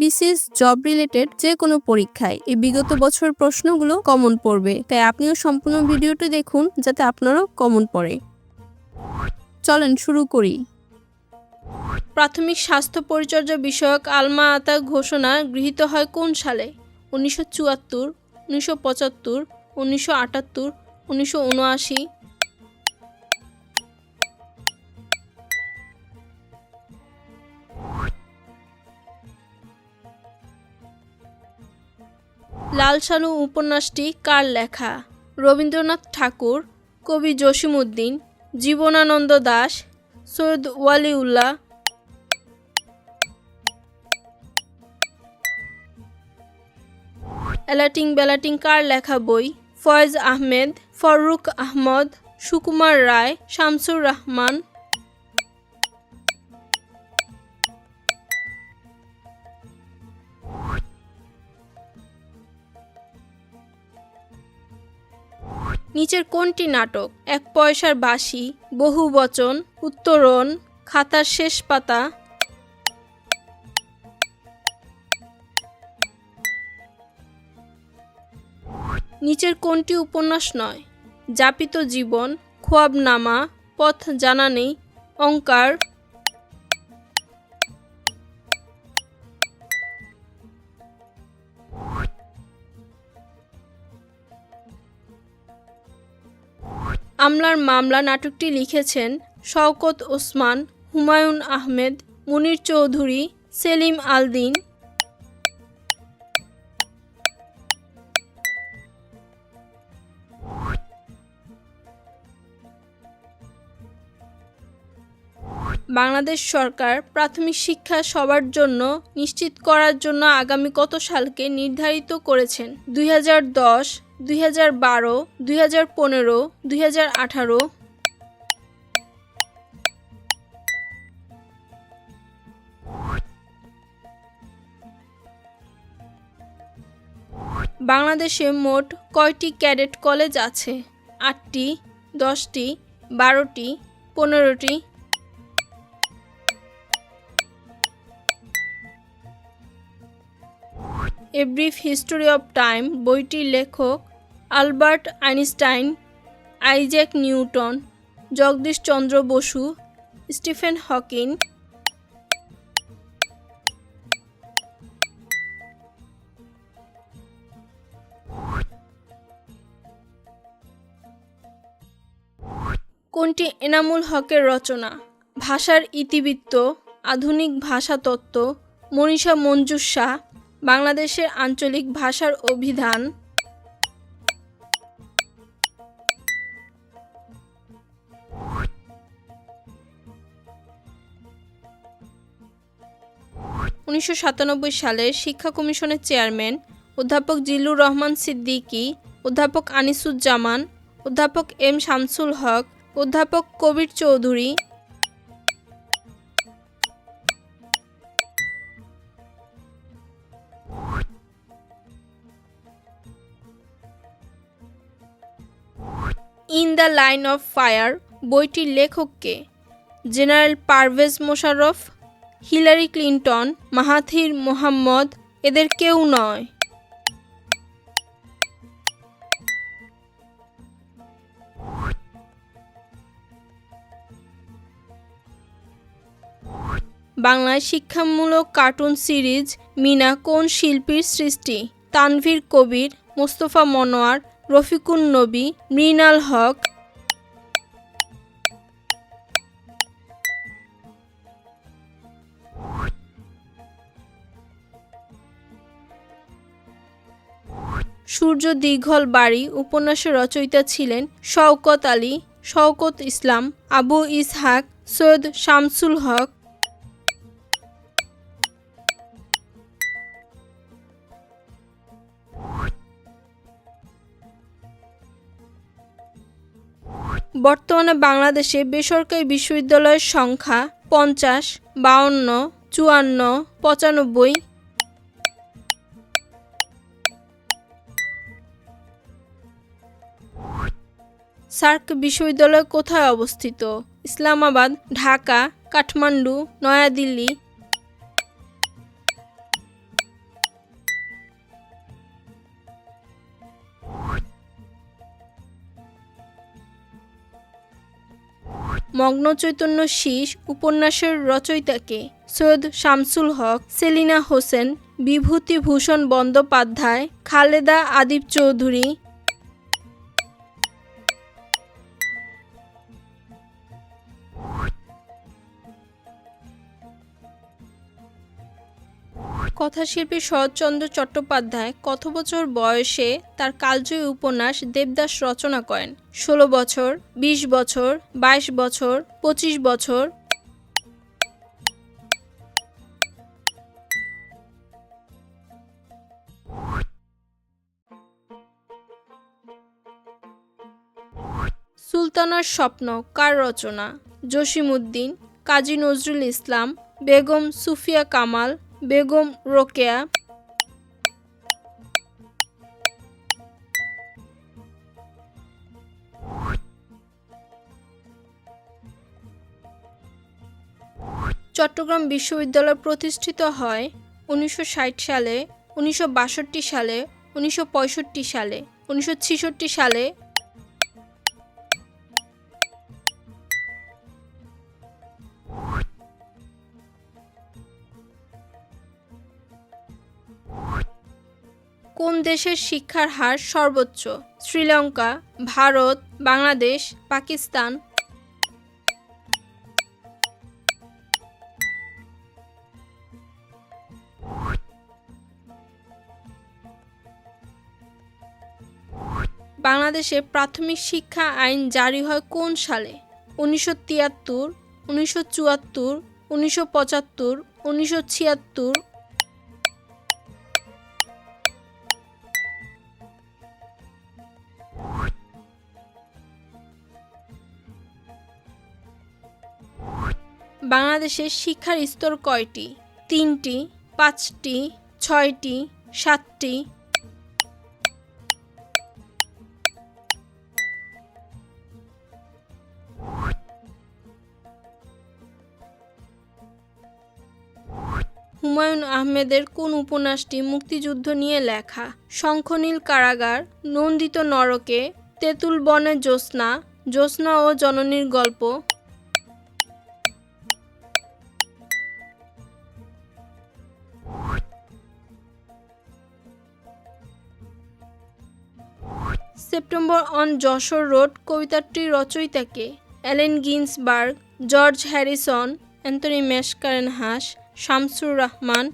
BCS job related যে কোনো পরীক্ষায় এই বিগত বছর প্রশ্নগুলো কমন পড়বে। তাই আপনিও সম্পূর্ণ ভিডিওটি দেখুন যাতে আপনারও কমন পড়ে। চলেন শুরু করি। প্রাথমিক স্বাস্থ্য পরিচর্যা বিষয়ক আলমা আতা ঘোষণা গৃহীত হয় কোন সালে? উনিশশো চুয়াত্তর, উনিশশো পঁচাত্তর, উনিশশো আটাত্তর, উনিশশো উনআশি লাল শানু উপন্যাসটি কার লেখা? রবীন্দ্রনাথ ঠাকুর, কবি জসিমউদ্দিন, জীবনানন্দ দাশ সৈয়দ ওয়ালিউল্লাহ। এলাটিং বেলাটিং কার লেখা বই? ফয়েজ আহমেদ ফররুক আহমদ, সুকুমার রায়, শামসুর রহমান। নিচের কোনটি নাটক? এক পয়সার বাসি বহু বচন উত্তরণ খাতার শেষ পাতা। নিচের কোনটি উপন্যাস নয়? যাপিত জীবন, খোয়াবনামা, পথ জানা নেই অঙ্কার আমলার মামলা নাটকটি লিখেছেন শওকত ওসমান, হুমায়ুন আহমেদ, মুনির চৌধুরী, সেলিম আলদিন। বাংলাদেশ সরকার প্রাথমিক শিক্ষা সবার জন্য নিশ্চিত করার জন্য আগামী কত সালকে নির্ধারিত করেছেন? দুই হাজার দশ দুই হাজার বারো, দুই হাজার পনেরো, দুই হাজার আঠারো। বাংলাদেশে মোট কয়টি ক্যাডেট কলেজ আছে? আটটি, দশটি, বারোটি, পনেরোটি। A brief history of time বইটির লেখক Albert Einstein, Isaac Newton, Jagadish Chandra Bose, Stephen Hawking কোনটি এনামুল হকের রচনা? ভাষার ইতিবৃত্ত, আধুনিক ভাষাতত্ত্ব মনীষা মঞ্জুষা বাংলাদেশের আঞ্চলিক ভাষার অভিধান। উনিশশো সাতানব্বই সালে শিক্ষা কমিশনের চেয়ারম্যান অধ্যাপক জিল্লুর রহমান সিদ্দিকী, অধ্যাপক আনিসুজ্জামান, অধ্যাপক এম শামসুল হক, অধ্যাপক Kabir Chowdhury in the line of fire বইটির লেখককে general Pervez Musharraf Hillary Clinton, Mahathir Mohamad, এদের কেউ নয়। বাংলায় শিক্ষামূলক কার্টুন সিরিজ মিনা কোন শিল্পীর সৃষ্টি? তানভীর কবির, মোস্তফা মনোয়ার, রফিকুন নবী, মৃণাল হক সূর্য দীঘল বাড়ি উপন্যাসের রচয়িতা ছিলেন শওকত আলী, শওকত ইসলাম, আবু ইসহাক, সৈয়দ শামসুল হক। বর্তমানে বাংলাদেশে বেসরকারি বিশ্ববিদ্যালয়ের সংখ্যা পঞ্চাশ, বাউন্ন, চুয়ান্ন, পঁচানব্বই সার্ক বিশ্ববিদ্যালয় কোথায় অবস্থিত? ইসলামাবাদ, ঢাকা, কাঠমান্ডু, নয়াদিল্লি। মগ্ন চৈতন্য শীষ উপন্যাসের রচয়িতাকে সৈয়দ শামসুল হক, সেলিনা হোসেন, বিভূতিভূষণ বন্দ্যোপাধ্যায়, খালেদা আদিব চৌধুরী কথাশিল্পী শরৎচন্দ্র চট্টোপাধ্যায় কত বছর বয়সে তার কালজয়ী উপন্যাস দেবদাস রচনা করেন। ষোলো বছর ২০ বছর ২২ বছর ২৫ বছর। সুলতানার স্বপ্ন, কার রচনা? জসিমউদ্দিন, কাজী নজরুল ইসলাম, বেগম সুফিয়া কামাল বেগম রোকেয়া। চট্টগ্রাম বিশ্ববিদ্যালয় প্রতিষ্ঠিত হয় উনিশশো ষাট সালে, উনিশশো বাষট্টি সালে, উনিশশো পঁয়ষট্টি সালে, উনিশশো ছেষট্টি সালে কোন দেশের শিক্ষার হার সর্বোচ্চ। শ্রীলঙ্কা, ভারত, বাংলাদেশ, পাকিস্তান। বাংলাদেশে প্রাথমিক শিক্ষা আইন জারি হয় কোন সালে? উনিশশো তিয়াত্তর, উনিশশো চুয়াত্তর, উনিশশো পঁচাত্তর, উনিশশো ছিয়াত্তর বাংলাদেশের শিক্ষার স্তর কয়টি? তিনটি, পাঁচটি, ছয়টি, সাতটি? হুমায়ুন আহমেদের কোন উপন্যাসটি মুক্তিযুদ্ধ নিয়ে লেখা? শঙ্খনীল কারাগার, নন্দিত নরকে, তেঁতুল বনে জ্যোৎস্না জ্যোৎস্না ও জননীর গল্প। সেপ্টেম্বর অন যশোর রোড কবিতাটির রচয়িতাকে Allen Ginsberg, George Harrison, Anthony Mascarenhas Shamsur Rahman